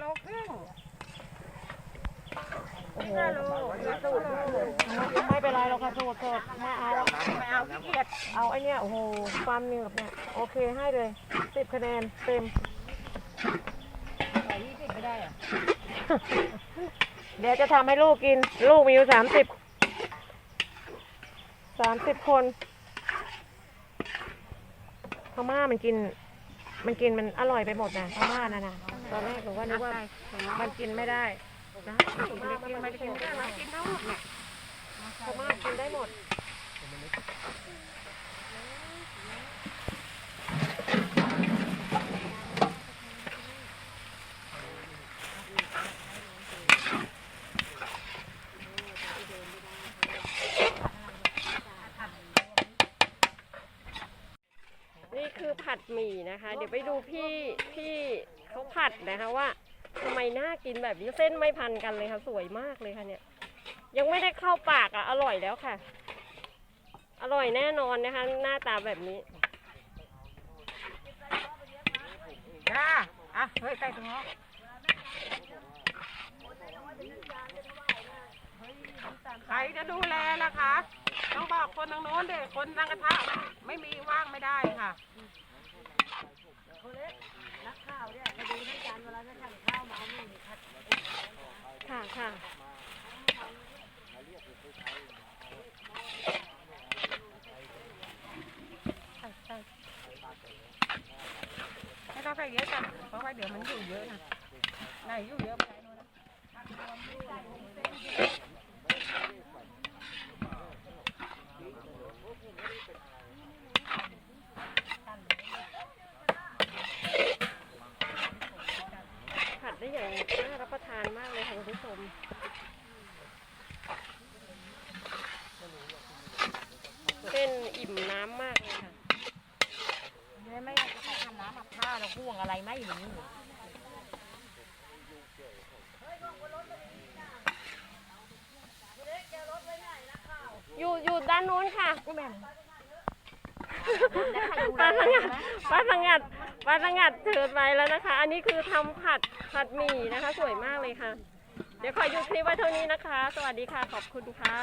โลครึ่งโอ้โหห้าโลสูตรไม่เป็นไรเราค่ะสูตรสดไม่เอาไม่เอาขี้เกียจเอาไอเนี้ยโอ้โหความเหนือบเนี่ยโอเคให้เลยสิบคะแนนเต็มใส่ยี่สิบไม่ได้อะเดี๋ยวจะทำให้ลูกกิน ลูกมีอยู่สามสิบสามสิบคนพม่ามันกิน มันกินมันอร่อยไปหมดนะพม่านะนะ ตอนแรกหนูว่านึกว่ามันกินไม่ได้นะเล็กๆไม่ได้กินไม่ได้เรากินทั้งหมดเนี่ยพม่ากินได้หมดนี่คือผัดหมี่นะคะ เดี๋ยวไปดูพี่พี่ เขาผัดนะคะว่าทำไมน่ากินแบบนี้เส้นไม่พันกันเลยค่ะ สวยมากเลยค่ะเนี่ย ยังไม่ได้เข้าปากอะ อร่อยแล้วค่ะ อร่อยแน่นอนนะคะ หน้าตาแบบนี้จ้าอะเฮ้ยใส่ถุงนาะใครจะดูแลล่ะคะ ต้องบอกคนทางโน้นเด็กคนทางกระทะไม่มีว่างไม่ได้ค่ะ ค่ะค่ะไม่ต้องใส่เยอะจ้ะเพราะว่าเดี๋ยวมันอยู่เยอะนะไหนอยู่เยอะไปโน่นนะ ผัดได้อย่างน่ารับประทานมากเลยค่ะคุณผู้ชมเส้น อิ่มน้ำมากเลยค่ะไม่ไม่จะทำน้ำหมักผ้าแล้วพ่วงอะไรไม่หรืออยู่อยู่ด้านโน้นค่ะกูแม่นปลาสังัดปลาสังัดปลาสังัดเถิดไปแล้วนะคะ อันนี้คือทำผัดผัดหมี่นะคะ สวยมากเลยค่ะ เดี๋ยวขอหยุดคลิปไว้เท่านี้นะคะ สวัสดีค่ะ ขอบคุณค่ะ